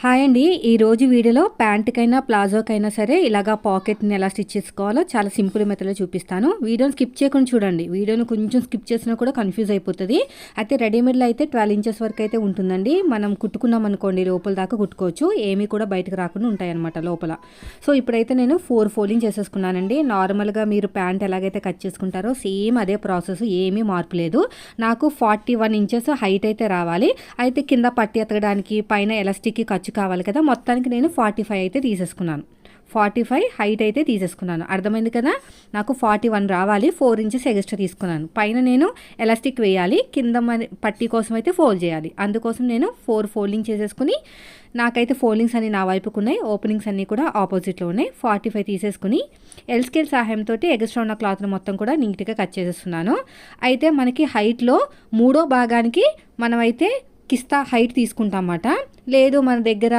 Hi అండి. ఈ రోజు వీడియోలో ప్యాంట్కైనా ప్లాజోకైనా సరే ఇలాగా పాకెట్ని ఎలా స్టిచ్ చేసుకోవాలో చాలా సింపుల్ మెథడ్లో చూపిస్తాను. వీడియోని స్కిప్ చేయకుండా చూడండి. వీడియోని కొంచెం స్కిప్ చేసినా కూడా కన్ఫ్యూజ్ అయిపోతుంది. అయితే రెడీమేడ్లో అయితే ట్వెల్వ్ ఇంచెస్ వరకు అయితే ఉంటుందండి. మనం కుట్టుకున్నాం అనుకోండి లోపల దాకా కుట్టుకోవచ్చు. ఏమీ కూడా బయటకు రాకుండా ఉంటాయన్నమాట లోపల. సో ఇప్పుడైతే నేను ఫోర్ ఫోల్డింగ్ చేసేసుకున్నానండి. నార్మల్గా మీరు ప్యాంట్ ఎలాగైతే కట్ చేసుకుంటారో సేమ్ అదే ప్రాసెస్ ఏమీ మార్పు లేదు. నాకు ఫార్టీ వన్ ఇంచెస్ హైట్ అయితే రావాలి. అయితే కింద పట్టి ఎతకడానికి పైన ఎలాస్టిక్కి ఖర్చు కావాలి కదా మొత్తానికి నేను ఫార్టీ ఫైవ్ అయితే తీసేసుకున్నాను. ఫార్టీ ఫైవ్ హైట్ అయితే తీసేసుకున్నాను. అర్థమైంది కదా? నాకు ఫార్టీ వన్ రావాలి ఫోర్ ఇంచెస్ ఎక్స్ట్రా తీసుకున్నాను. పైన నేను ఎలాస్టిక్ వేయాలి కింద మరి పట్టీ కోసం అయితే ఫోల్డ్ చేయాలి. అందుకోసం నేను ఫోర్ ఫోల్డింగ్ చేసేసుకుని నాకైతే ఫోల్డింగ్స్ అన్ని నా వైపుకు ఉన్నాయి ఓపెనింగ్స్ అన్నీ కూడా ఆపోజిట్లో ఉన్నాయి. ఫార్టీ ఫైవ్ తీసేసుకుని ఎల్ స్కేల్ సహాయంతో ఎక్స్ట్రా ఉన్న క్లాత్ని మొత్తం కూడా నీట్గా కట్ చేసేస్తున్నాను అయితే మనకి హైట్లో మూడో భాగానికి మనమైతే కిస్తా హైట్ తీసుకుంటామన్నమాట లేదు మన దగ్గర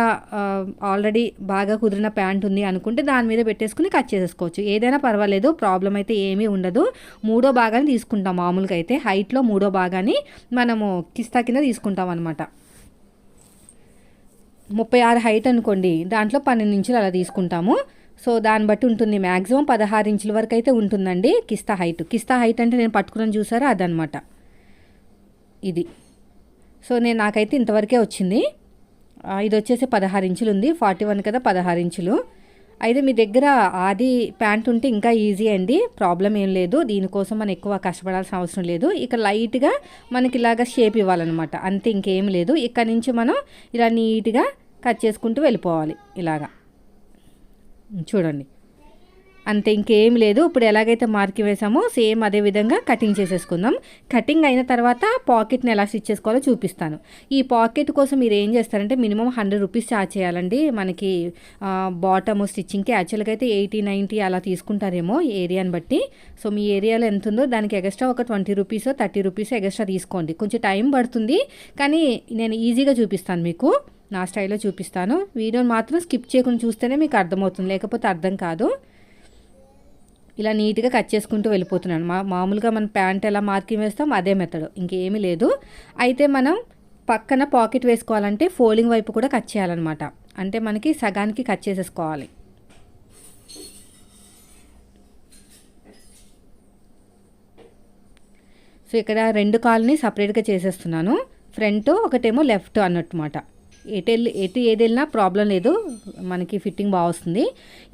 ఆల్రెడీ బాగా కుదిరిన ప్యాంట్ ఉంది అనుకుంటే దాని మీద పెట్టేసుకుని కట్ చేసేసుకోవచ్చు. ఏదైనా పర్వాలేదు ప్రాబ్లం అయితే ఏమీ ఉండదు. మూడో భాగాన్ని తీసుకుంటాం. మామూలుగా అయితే హైట్లో మూడో భాగాన్ని మనము కిస్తా కింద తీసుకుంటాం అనమాట ముప్పై ఆరు హైట్ అనుకోండి దాంట్లో పన్నెండు ఇంచులు అలా తీసుకుంటాము. సో దాన్ని బట్టి ఉంటుంది. మ్యాక్సిమం పదహారు ఇంచుల వరకు అయితే ఉంటుందండి కిస్తా హైట్. కిస్తా హైట్ అంటే నేను పట్టుకుని చూసారా? అదనమాట ఇది. సో నేను నాకైతే ఇంతవరకే వచ్చింది. ఇది వచ్చేసి పదహారు ఇంచులు ఉంది. ఫార్టీ వన్ కదా పదహారు ఇంచులు. అయితే మీ దగ్గర ఆది ప్యాంట్ ఉంటే ఇంకా ఈజీ అండి. ప్రాబ్లం ఏం లేదు. దీనికోసం మనం ఎక్కువ కష్టపడాల్సిన అవసరం లేదు. ఇక లైట్గా మనకి ఇలాగ షేప్ ఇవ్వాలన్నమాట. అంతే ఇంకేం లేదు. ఇక్కడ నుంచి మనం ఇలా నీట్గా కట్ చేసుకుంటూ వెళ్ళిపోవాలి. ఇలాగా. చూడండి. అంతే ఇంకేం లేదు. ఇప్పుడు ఎలాగైతే మార్కింగ్ వేసామో సేమ్ అదే విధంగా కటింగ్ చేసేసుకుందాం. కటింగ్ అయిన తర్వాత పాకెట్ని ఎలా స్టిచ్ చేసుకోవాలో చూపిస్తాను. ఈ పాకెట్ కోసం మీరు ఏం చేస్తారంటే మినిమం హండ్రెడ్ రూపీస్ ఛార్జ్ చేయాలండి. మనకి బాటమ్ స్టిచ్చింగ్కి యాక్చువల్గా అయితే ఎయిటీ నైంటీ అలా తీసుకుంటారేమో ఏరియాని బట్టి. సో మీ ఏరియాలో ఎంత ఉందో దానికి ఎక్స్ట్రా ఒక twenty rupees thirty rupees extra తీసుకోండి. కొంచెం టైం పడుతుంది కానీ నేను ఈజీగా చూపిస్తాను మీకు. నా స్టైల్లో చూపిస్తాను. వీడియోని మాత్రం స్కిప్ చేయకుండా చూస్తేనే మీకు అర్థమవుతుంది లేకపోతే అర్థం కాదు. ఇలా నీట్గా కట్ చేసుకుంటూ వెళ్ళిపోతున్నాను. మా మామూలుగా మనం ప్యాంట్ ఎలా మార్కింగ్ వేస్తాం అదే మెథడ్ ఇంకేమీ లేదు. అయితే మనం పక్కన పాకెట్ వేసుకోవాలంటే ఫోల్డింగ్ వైపు కూడా కట్ చేయాలన్నమాట. అంటే మనకి సగానికి కట్ చేసేసుకోవాలి. సో ఇక్కడ రెండు కాల్ని సపరేట్గా చేసేస్తున్నాను. ఫ్రంట్ ఒకటేమో లెఫ్ట్ అన్నట్టుమాట. ఎటు వెళ్ళి ఎటు ఏది వెళ్ళినా ప్రాబ్లం లేదు. మనకి ఫిట్టింగ్ బాగా వస్తుంది.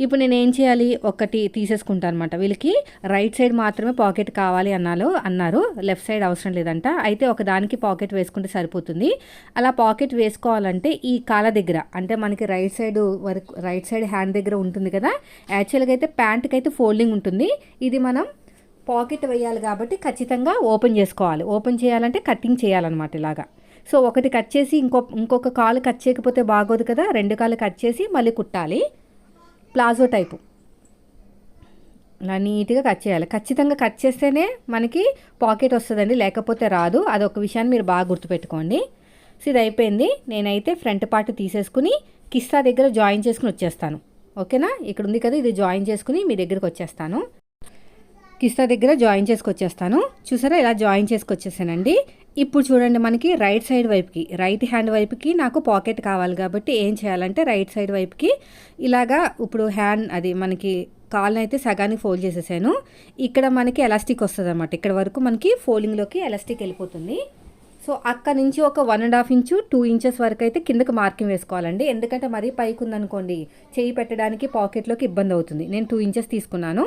ఇప్పుడు నేను ఏం చేయాలి? ఒకటి తీసేసుకుంటాను అనమాట వీళ్ళకి రైట్ సైడ్ మాత్రమే పాకెట్ కావాలి అన్నారు అన్నారు. లెఫ్ట్ సైడ్ అవసరం లేదంట. అయితే ఒక దానికి పాకెట్ వేసుకుంటే సరిపోతుంది. అలా పాకెట్ వేసుకోవాలంటే ఈ కాల దగ్గర అంటే మనకి రైట్ సైడ్ వరకు రైట్ సైడ్ హ్యాండ్ దగ్గర ఉంటుంది కదా? యాక్చువల్గా అయితే ప్యాంట్కి అయితే ఫోల్డింగ్ ఉంటుంది. ఇది మనం పాకెట్ వేయాలి కాబట్టి ఖచ్చితంగా ఓపెన్ చేసుకోవాలి. ఓపెన్ చేయాలంటే కటింగ్ చేయాలన్నమాట ఇలాగా. సో ఒకటి కట్ చేసి ఇంకో ఇంకొక కాలు కట్ చేయకపోతే బాగోదు కదా రెండు కాలు కట్ చేసి మళ్ళీ కుట్టాలి. Palazzo type. ఇలా నీట్గా కట్ చేయాలి. ఖచ్చితంగా కట్ చేస్తేనే మనకి పాకెట్ వస్తుందండి లేకపోతే రాదు. అదొక విషయాన్ని మీరు బాగా గుర్తుపెట్టుకోండి. సో ఇది అయిపోయింది. నేనైతే ఫ్రంట్ పార్ట్ తీసేసుకుని కిస్తా దగ్గర జాయిన్ చేసుకుని వచ్చేస్తాను. ఓకేనా? ఇక్కడ ఉంది కదా ఇది జాయిన్ చేసుకుని మీ దగ్గరికి వచ్చేస్తాను. కిస్తా దగ్గర జాయిన్ చేసుకొచ్చేస్తాను. చూసారా? ఇలా జాయిన్ చేసుకొచ్చేసానండి. ఇప్పుడు చూడండి మనకి రైట్ సైడ్ వైపుకి రైట్ హ్యాండ్ వైపుకి నాకు పాకెట్ కావాలి కాబట్టి ఏం చేయాలంటే రైట్ సైడ్ వైపుకి ఇలాగా ఇప్పుడు హ్యాండ్ అది మనకి కాల్ని అయితే సగానికి ఫోల్డ్ చేసేసాను. ఇక్కడ మనకి ఎలాస్టిక్ వస్తుంది అనమాట ఇక్కడ వరకు మనకి ఫోల్డింగ్లోకి ఎలాస్టిక్ వెళ్ళిపోతుంది. సో అక్కడ నుంచి ఒక one and half inch two inches వరకు అయితే కిందకి మార్కింగ్ వేసుకోవాలండి. ఎందుకంటే మరీ పైకి ఉందనుకోండి చేయి పెట్టడానికి పాకెట్లోకి ఇబ్బంది అవుతుంది. నేను టూ ఇంచెస్ తీసుకున్నాను.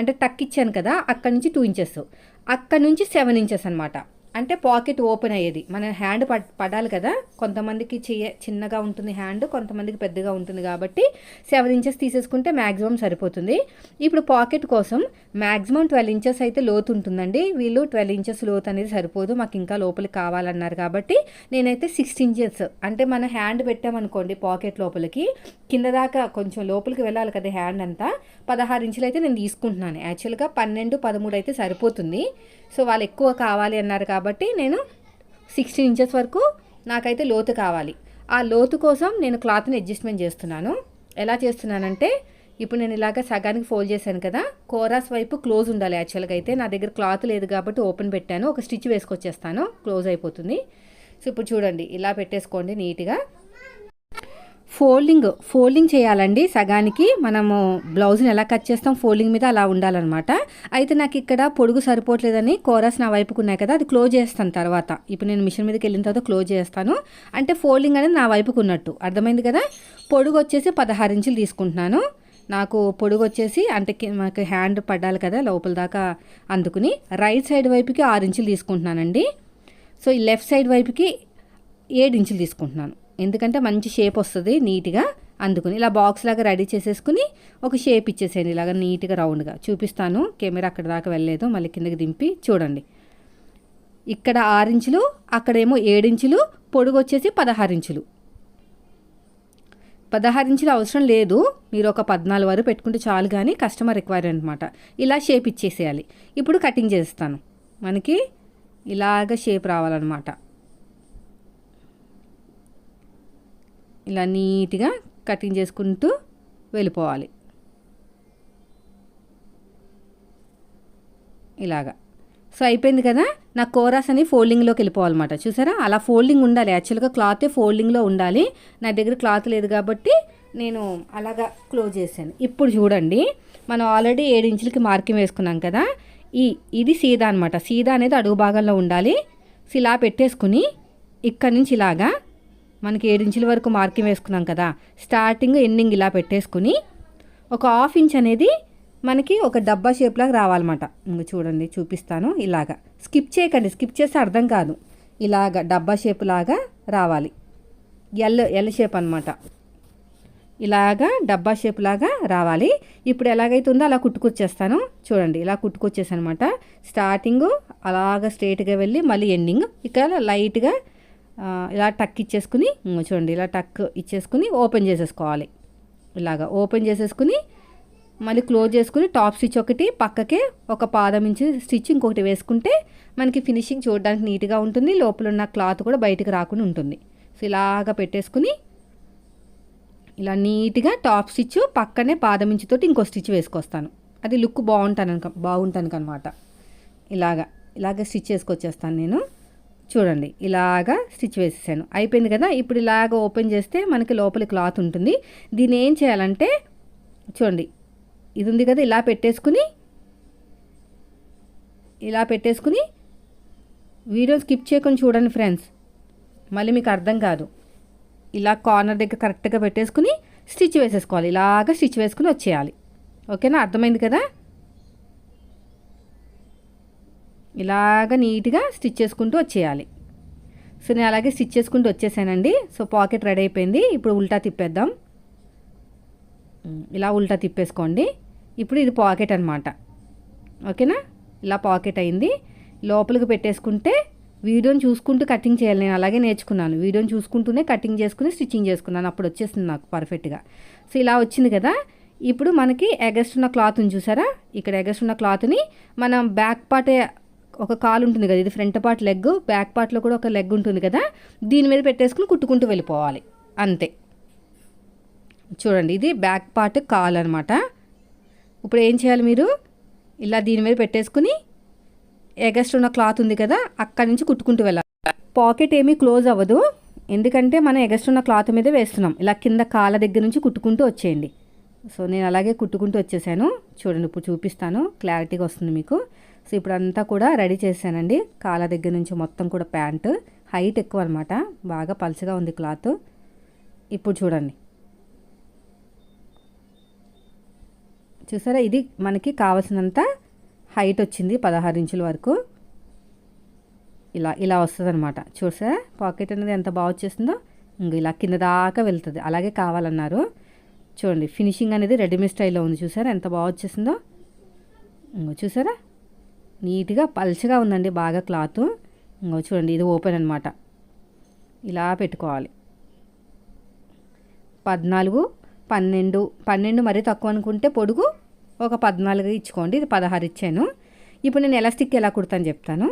అంటే టక్ ఇచ్చాను కదా అక్కడ నుంచి టూ ఇంచెస్ అక్కడ నుంచి సెవెన్ ఇంచెస్ అనమాట అంటే పాకెట్ ఓపెన్ అయ్యేది. మన హ్యాండ్ పడ్ పడాలి కదా. కొంతమందికి చెయ్య చిన్నగా ఉంటుంది హ్యాండ్ కొంతమందికి పెద్దగా ఉంటుంది కాబట్టి సెవెన్ ఇంచెస్ తీసేసుకుంటే మ్యాక్సిమం సరిపోతుంది. ఇప్పుడు పాకెట్ కోసం మ్యాక్సిమం ట్వెల్వ్ ఇంచెస్ అయితే లోతు ఉంటుందండి. వీళ్ళు ట్వెల్వ్ ఇంచెస్ లోతు అనేది సరిపోదు. మాకు ఇంకా లోపలికి కావాలన్నారు కాబట్టి నేనైతే సిక్స్ ఇంచెస్. అంటే మన హ్యాండ్ పెట్టామనుకోండి పాకెట్ లోపలికి కింద దాకా కొంచెం లోపలికి వెళ్ళాలి కదా హ్యాండ్ అంతా. పదహారు ఇంచులు అయితే నేను తీసుకుంటున్నాను. యాక్చువల్గా పన్నెండు పదమూడు అయితే సరిపోతుంది. సో వాళ్ళు ఎక్కువ కావాలి అన్నారు కాబట్టి నేను సిక్స్టీన్ ఇంచెస్ వరకు నాకైతే లోతు కావాలి. ఆ లోతు కోసం నేను క్లాత్ని అడ్జస్ట్మెంట్ చేస్తున్నాను. ఎలా చేస్తున్నానంటే ఇప్పుడు నేను ఇలాగ సగానికి ఫోల్డ్ చేశాను కదా కోరాస్ వైపు క్లోజ్ ఉండాలి యాక్చువల్గా అయితే. నా దగ్గర క్లాత్ లేదు కాబట్టి ఓపెన్ పెట్టాను. ఒక స్టిచ్ వేసుకొచ్చేస్తాను. క్లోజ్ అయిపోతుంది. సో ఇప్పుడు చూడండి ఇలా పెట్టేసుకోండి నీట్గా. ఫోల్డింగ్ ఫోల్డింగ్ చేయాలండి సగానికి. మనము బ్లౌజ్ని ఎలా కట్ చేస్తాం ఫోల్డింగ్ మీద అలా ఉండాలన్నమాట. అయితే నాకు ఇక్కడ పొడుగు సరిపోవట్లేదని కోరస్ నా వైపుకు ఉన్నాయి కదా అది క్లోజ్ చేస్తాను తర్వాత. ఇప్పుడు నేను మిషన్ మీదకి వెళ్ళిన తర్వాత క్లోజ్ చేస్తాను. అంటే ఫోల్డింగ్ అనేది నా వైపుకు ఉన్నట్టు. అర్థమైంది కదా? పొడుగు వచ్చేసి పదహారు ఇంచులు తీసుకుంటున్నాను. నాకు పొడుగు వచ్చేసి అంటే మాకు హ్యాండ్ పడ్డాలి కదా లోపల దాకా అందుకుని రైట్ సైడ్ వైపుకి ఆరు ఇంచులు తీసుకుంటున్నానండి. సో ఈ లెఫ్ట్ సైడ్ వైపుకి ఏడు ఇంచులు తీసుకుంటున్నాను. ఎందుకంటే మంచి షేప్ వస్తుంది నీట్గా. అందుకుని ఇలా బాక్స్ లాగా రెడీ చేసేసుకుని ఒక షేప్ ఇచ్చేసేయండి. ఇలాగ నీట్గా రౌండ్గా చూపిస్తాను. కెమెరా అక్కడ దాకా వెళ్ళలేదు. మళ్ళీ కిందకి దింపి చూడండి. ఇక్కడ ఆరించులు అక్కడేమో ఏడించులు పొడుగు వచ్చేసి పదహారు ఇంచులు. పదహారు అవసరం లేదు. మీరు ఒక పద్నాలుగు వరకు పెట్టుకుంటే చాలు కానీ కస్టమర్ రిక్వైర్ అనమాట ఇలా షేప్ ఇచ్చేసేయాలి. ఇప్పుడు కటింగ్ చేస్తాను. మనకి ఇలాగ షేప్ రావాలన్నమాట. ఇలా నీట్గా కటింగ్ చేసుకుంటూ వెళ్ళిపోవాలి. ఇలాగా. సో అయిపోయింది కదా? నా కోరాస్ అని ఫోల్డింగ్లోకి వెళ్ళిపోవాలన్నమాట. చూసారా? అలా ఫోల్డింగ్ ఉండాలి. యాక్చువల్గా క్లాతే ఫోల్డింగ్లో ఉండాలి. నా దగ్గర క్లాత్ లేదు కాబట్టి నేను అలాగా క్లోజ్ చేశాను. ఇప్పుడు చూడండి. మనం ఆల్రెడీ ఏడు ఇంచులకి మార్కింగ్ వేసుకున్నాం కదా? ఈ ఇది సీదా అనమాట సీదా అనేది అడుగు భాగంలో ఉండాలి. సో ఇలా పెట్టేసుకుని ఇక్కడి నుంచి ఇలాగా మనకి ఏడించుల వరకు మార్కింగ్ వేసుకున్నాం కదా. స్టార్టింగ్ ఎండింగ్ ఇలా పెట్టేసుకుని ఒక హాఫ్ ఇంచ్ అనేది మనకి ఒక డబ్బా షేప్ లాగా రావాలన్నమాట. ఇంక చూడండి చూపిస్తాను ఇలాగా. స్కిప్ చేయకండి స్కిప్ చేస్తే అర్థం కాదు. ఇలాగా డబ్బా షేప్ లాగా రావాలి. ఎల్ ఎల్ షేప్ అనమాట ఇలాగా డబ్బా షేప్ లాగా రావాలి. ఇప్పుడు ఎలాగైతే ఉందో అలా కుట్టుకొచ్చేస్తాను. చూడండి ఇలా కుట్టుకొచ్చేసాను అనమాట స్టార్టింగ్ అలాగ స్ట్రైట్గా వెళ్ళి మళ్ళీ ఎండింగ్. ఇక్కడ లైట్గా ఇలా టక్ ఇచ్చేసుకుని చూడండి ఇలా టక్ ఇచ్చేసుకుని ఓపెన్ చేసేసుకోవాలి. ఇలాగా ఓపెన్ చేసేసుకుని మళ్ళీ క్లోజ్ చేసుకుని టాప్ స్టిచ్ ఒకటి పక్కకే ఒక పాదం ఇంచు స్టిచ్ ఇంకొకటి వేసుకుంటే మనకి ఫినిషింగ్ చూడడానికి నీట్గా ఉంటుంది లోపల ఉన్న క్లాత్ కూడా బయటకు రాకుండా ఉంటుంది. సో ఇలాగా పెట్టేసుకుని ఇలా నీట్గా టాప్ స్టిచ్ పక్కనే పాదం ఇంచుతోటి ఇంకో స్టిచ్ వేసుకొస్తాను. అది లుక్ బాగుంటాను బాగుంటాను అనమాట ఇలాగా ఇలాగ స్టిచ్ వేసుకొచ్చేస్తాను నేను. చూడండి ఇలాగా స్టిచ్ వేసేసాను. అయిపోయింది కదా? ఇప్పుడు ఇలాగ ఓపెన్ చేస్తే మనకి లోపల క్లాత్ ఉంటుంది. దీన్ని ఏం చేయాలంటే చూడండి ఇది ఉంది కదా ఇలా పెట్టేసుకుని ఇలా పెట్టేసుకుని వీడియో స్కిప్ చేయకుండా చూడండి ఫ్రెండ్స్. మళ్ళీ మీకు అర్థం కాదు. ఇలా కార్నర్ దగ్గర కరెక్ట్గా పెట్టేసుకుని స్టిచ్ వేసేసుకోవాలి. ఇలాగ స్టిచ్ వేసుకుని వచ్చేయాలి. ఓకేనా? అర్థమైంది కదా? ఇలాగ నీట్గా స్టిచ్ చేసుకుంటూ వచ్చేయాలి. సో నేను అలాగే స్టిచ్ చేసుకుంటూ వచ్చేసానండి. సో పాకెట్ రెడీ అయిపోయింది. ఇప్పుడు ఉల్టా తిప్పేద్దాం. ఇలా ఉల్టా తిప్పేసుకోండి. ఇప్పుడు ఇది పాకెట్ అనమాట ఓకేనా? ఇలా పాకెట్ అయింది. లోపలికి పెట్టేసుకుంటే వీడియోని చూసుకుంటూ కటింగ్ చేయాలి. నేను అలాగే నేర్చుకున్నాను. వీడియోని చూసుకుంటూనే కటింగ్ చేసుకుని స్టిచ్చింగ్ చేసుకున్నాను. అప్పుడు వచ్చేసింది నాకు పర్ఫెక్ట్గా. సో ఇలా వచ్చింది కదా. ఇప్పుడు మనకి ఎగస్ట్ ఉన్న క్లాత్ని చూసారా? ఇక్కడ ఎగస్ట్ ఉన్న క్లాత్ని మనం బ్యాక్ పార్టే ఒక కాలు ఉంటుంది కదా ఇది ఫ్రంట్ పార్ట్ లెగ్ బ్యాక్ పార్ట్లో కూడా ఒక లెగ్ ఉంటుంది కదా దీని మీద పెట్టేసుకుని కుట్టుకుంటూ వెళ్ళిపోవాలి అంతే. చూడండి ఇది బ్యాక్ పార్ట్ కాల్ అనమాట ఇప్పుడు ఏం చేయాలి మీరు? ఇలా దీని మీద పెట్టేసుకుని ఎగస్ట్ ఉన్న క్లాత్ ఉంది కదా అక్కడి నుంచి కుట్టుకుంటూ వెళ్ళాలి. పాకెట్ ఏమీ క్లోజ్ అవ్వదు ఎందుకంటే మనం ఎగస్ట్ ఉన్న క్లాత్ మీద వేస్తున్నాం. ఇలా కింద కాళ్ళ దగ్గర నుంచి కుట్టుకుంటూ వచ్చేయండి. సో నేను అలాగే కుట్టుకుంటూ వచ్చేసాను. చూడండి ఇప్పుడు చూపిస్తాను క్లారిటీగా వస్తుంది మీకు. సో ఇప్పుడు అంతా కూడా రెడీ చేశానండి. కాళ్ళ దగ్గర నుంచి మొత్తం కూడా ప్యాంటు. హైట్ ఎక్కువ అనమాట బాగా పలుచగా ఉంది క్లాత్. ఇప్పుడు చూడండి. చూసారా? ఇది మనకి కావలసినంత హైట్ వచ్చింది పదహారు ఇంచుల వరకు. ఇలా ఇలా వస్తుంది అనమాట చూసారా? పాకెట్ అనేది ఎంత బాగా వచ్చేసిందో. ఇంక ఇలా కింద దాకా వెళ్తుంది. అలాగే కావాలన్నారు. చూడండి ఫినిషింగ్ అనేది రెడీమేడ్ స్టైల్లో ఉంది. చూసారా? ఎంత బాగా వచ్చేసిందో. ఇంకో చూసారా? నీట్గా పల్చగా ఉందండి బాగా క్లాత్. ఇంకో చూడండి ఇది ఓపెన్ అనమాట ఇలా పెట్టుకోవాలి. పద్నాలుగు పన్నెండు పన్నెండు మరీ తక్కువ అనుకుంటే పొడుగు ఒక పద్నాలుగు ఇచ్చుకోండి ఇది పదహారు ఇచ్చాను. ఇప్పుడు నేను ఎలాస్టిక్ ఎలా కుడతాను చెప్తాను.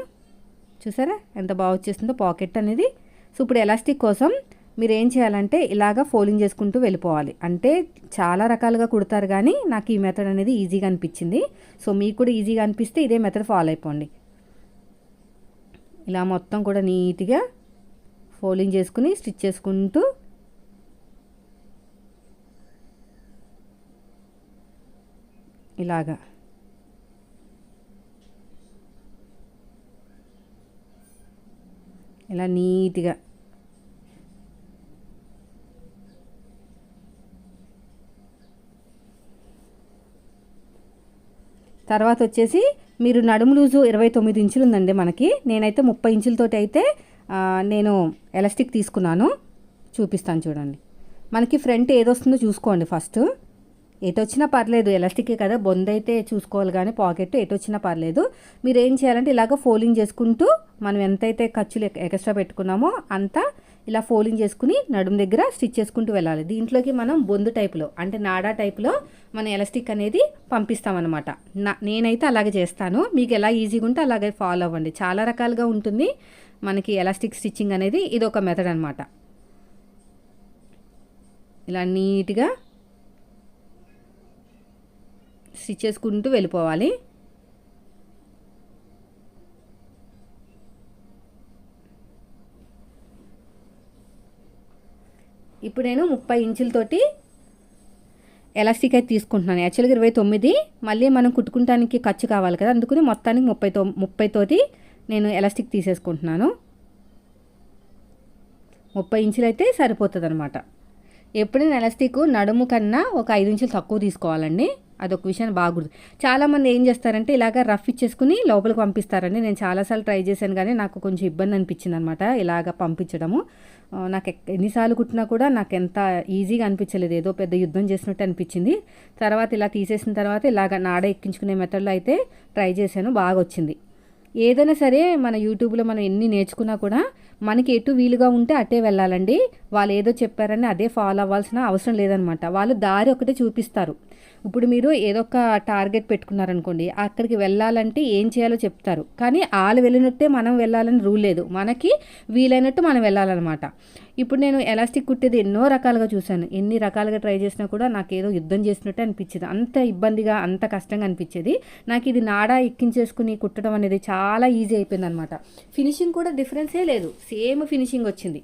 చూసారా? ఎంత బాగా వచ్చేస్తుందో పాకెట్ అనేది. సో ఇప్పుడు ఎలాస్టిక్ కోసం మీరు ఏం చేయాలంటే ఇలాగ ఫోల్డింగ్ చేసుకుంటూ వెళ్ళిపోవాలి. అంటే చాలా రకాలుగా కుడతారు కానీ నాకు ఈ మెథడ్ అనేది ఈజీగా అనిపించింది. సో మీకు కూడా ఈజీగా అనిపిస్తే ఇదే మెథడ్ ఫాలో అయిపోండి. ఇలా మొత్తం కూడా నీట్గా ఫోల్డింగ్ చేసుకుని స్టిచ్ చేసుకుంటూ ఇలాగా. ఇలా నీట్గా తర్వాత వచ్చేసి మీరు నడుము లూజు ఇరవై తొమ్మిది ఇంచులు ఉందండి మనకి. నేనైతే ముప్పై ఇంచులతోటి అయితే నేను ఎలాస్టిక్ తీసుకున్నాను. చూపిస్తాను చూడండి. మనకి ఫ్రంట్ ఏదొస్తుందో చూసుకోండి ఫస్ట్. ఎటొచ్చినా పర్లేదు ఎలాస్టికే కదా. బొంద అయితే చూసుకోవాలి కానీ పాకెట్ ఎటు వచ్చినా పర్లేదు. మీరు ఏం చేయాలంటే ఇలాగ ఫోల్డింగ్ చేసుకుంటూ మనం ఎంతైతే ఖర్చులు ఎక్- ఎక్స్ట్రా పెట్టుకున్నామో అంతా ఇలా ఫోల్డింగ్ చేసుకుని నడుము దగ్గర స్టిచ్ చేసుకుంటూ వెళ్ళాలి. దీంట్లోకి మనం బొందు టైప్లో అంటే నాడా టైప్లో మన ఎలాస్టిక్ అనేది పంపిస్తామన్నమాట. నా నేనైతే అలాగే చేస్తాను. మీకు ఎలా ఈజీగా ఉంటే అలాగే ఫాలో అవ్వండి. చాలా రకాలుగా ఉంటుంది మనకి ఎలాస్టిక్ స్టిచ్చింగ్ అనేది ఇది ఒక మెథడ్ అనమాట ఇలా నీట్గా స్టిచ్ చేసుకుంటూ వెళ్ళిపోవాలి. ఇప్పుడు నేను ముప్పై ఇంచులతోటి ఎలాస్టిక్ అయితే తీసుకుంటున్నాను. యాక్చువల్గా ఇరవై తొమ్మిది మళ్ళీ మనం కుట్టుకుంటానికి ఖర్చు కావాలి కదా. అందుకని మొత్తానికి ముప్పై తో ముప్పై తోటి నేను ఎలాస్టిక్ తీసేసుకుంటున్నాను. ముప్పై ఇంచులు అయితే సరిపోతుంది అనమాట ఎప్పుడైనా ఎలాస్టిక్ నడుము కన్నా ఒక ఐదు ఇంచులు తక్కువ తీసుకోవాలండి. అదొక విషయాన్ని బాగుంది చాలామంది ఏం చేస్తారంటే ఇలాగ రఫ్ ఇచ్చేసుకుని లోపలికి పంపిస్తారండి. నేను చాలాసార్లు ట్రై చేశాను కానీ నాకు కొంచెం ఇబ్బంది అనిపించింది అనమాట ఇలాగ పంపించడము. నాకు ఎన్నిసార్లు కుట్టినా కూడా నాకు ఎంత ఈజీగా అనిపించలేదు. ఏదో పెద్ద యుద్ధం చేసినట్టు అనిపించింది. తర్వాత ఇలా తీసేసిన తర్వాత ఇలాగ నాడ ఎక్కించుకునే మెథడ్లో అయితే ట్రై చేశాను. బాగా వచ్చింది ఏదైనా సరే మన యూట్యూబ్లో మనం ఎన్ని నేర్చుకున్నా కూడా మనకి ఎటు వీలుగా ఉంటే అటే వెళ్ళాలండి. వాళ్ళు ఏదో చెప్పారని అదే ఫాలో అవ్వాల్సిన అవసరం లేదనమాట. వాళ్ళు దారి ఒకటే చూపిస్తారు. ఇప్పుడు మీరు ఏదో ఒక టార్గెట్ పెట్టుకున్నారనుకోండి అక్కడికి వెళ్ళాలంటే ఏం చేయాలో చెప్తారు. కానీ వాళ్ళు వెళ్ళినట్టే మనం వెళ్ళాలని రూల్ లేదు. మనకి వీలైనట్టు మనం వెళ్ళాలన్నమాట. ఇప్పుడు నేను ఎలాస్టిక్ కుట్టేది ఎన్నో రకాలుగా చూశాను. ఎన్ని రకాలుగా ట్రై చేసినా కూడా నాకు ఏదో యుద్ధం చేసినట్టు అనిపించేది. అంత ఇబ్బందిగా అంత కష్టంగా అనిపించేది. నాకు ఇది నాడా ఎక్కించేసుకుని కుట్టడం అనేది చాలా ఈజీ అయిపోయింది అనమాట ఫినిషింగ్ కూడా డిఫరెన్సే లేదు. సేమ్ ఫినిషింగ్ వచ్చింది.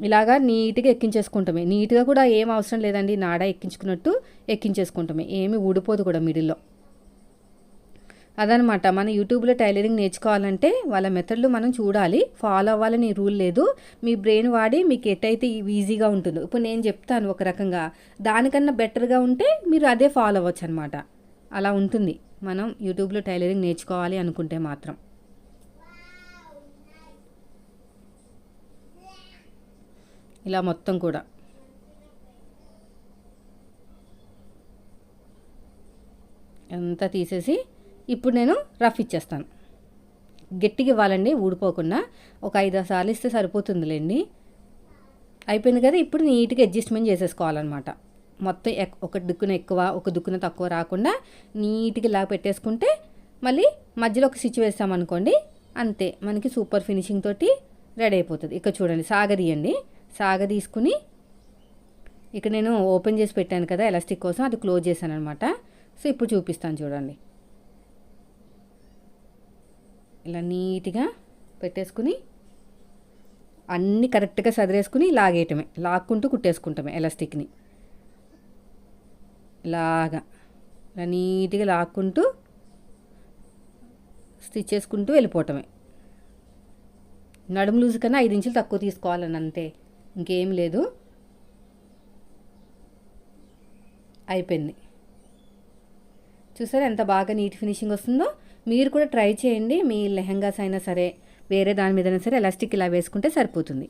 ఇలాగా నీట్గా ఎక్కించేసుకుంటామే. నీట్గా కూడా ఏం అవసరం లేదండి. నాడా ఎక్కించుకున్నట్టు ఎక్కించేసుకుంటామే. ఏమి ఊడిపోదు కూడా మిడిల్లో. అదనమాట మన యూట్యూబ్లో టైలరింగ్ నేర్చుకోవాలంటే వాళ్ళ మెథడ్లు మనం చూడాలి. ఫాలో అవ్వాలని రూల్ లేదు. మీ బ్రెయిన్ వాడి మీకు ఎటైతే ఈజీగా ఉంటుందో. ఇప్పుడు నేను చెప్తాను ఒక రకంగా. దానికన్నా బెటర్గా ఉంటే మీరు అదే ఫాలో అవ్వచ్చు అనమాట అలా ఉంటుంది. మనం యూట్యూబ్లో టైలరింగ్ నేర్చుకోవాలి అనుకుంటే మాత్రం. ఇలా మొత్తం కూడా. అంతా తీసేసి ఇప్పుడు నేను రఫ్ ఇచ్చేస్తాను. గట్టిగా ఇవ్వాలండి ఊడిపోకుండా. ఒక ఐదు సార్లు ఇస్తే సరిపోతుందిలేండి. అయిపోయింది కదా ఇప్పుడు నీట్గా అడ్జస్ట్మెంట్ చేసేసుకోవాలన్నమాట. మొత్తం ఎక్- ఒక దుక్కున ఎక్కువ ఒక దుక్కున తక్కువ రాకుండా నీట్గా ఇలా పెట్టేసుకుంటే మళ్ళీ మధ్యలో ఒక స్విచ్ వేస్తామనుకోండి అంతే. మనకి సూపర్ ఫినిషింగ్ తోటి రెడీ అయిపోతుంది. ఇక్కడ చూడండి సాగదీయండి. సాగ తీసుకుని ఇక్కడ నేను ఓపెన్ చేసి పెట్టాను కదా ఎలాస్టిక్ కోసం అది క్లోజ్ చేశాను అనమాట సో ఇప్పుడు చూపిస్తాను చూడండి. ఇలా నీట్గా పెట్టేసుకుని అన్నీ కరెక్ట్గా సదిరేసుకుని లాగేయటమే లాక్కుంటూ కుట్టేసుకుంటామే ఎలాస్టిక్ని. ఇలాగా ఇలా నీట్గా లాక్కుంటూ స్టిచ్ చేసుకుంటూ వెళ్ళిపోవటమే. నడుము లూజ్ కన్నా ఐదు ఇంచులు తక్కువ తీసుకోవాలని అంతే ఇంకేం లేదు. అయిపోయింది. చూసారా ఎంత బాగా నీట్ ఫినిషింగ్ వస్తుందో? మీరు కూడా ట్రై చేయండి. మీ లెహంగాస్ అయినా సరే వేరే దాని మీదైనా సరే ఎలాస్టిక్ ఇలా వేసుకుంటే సరిపోతుంది.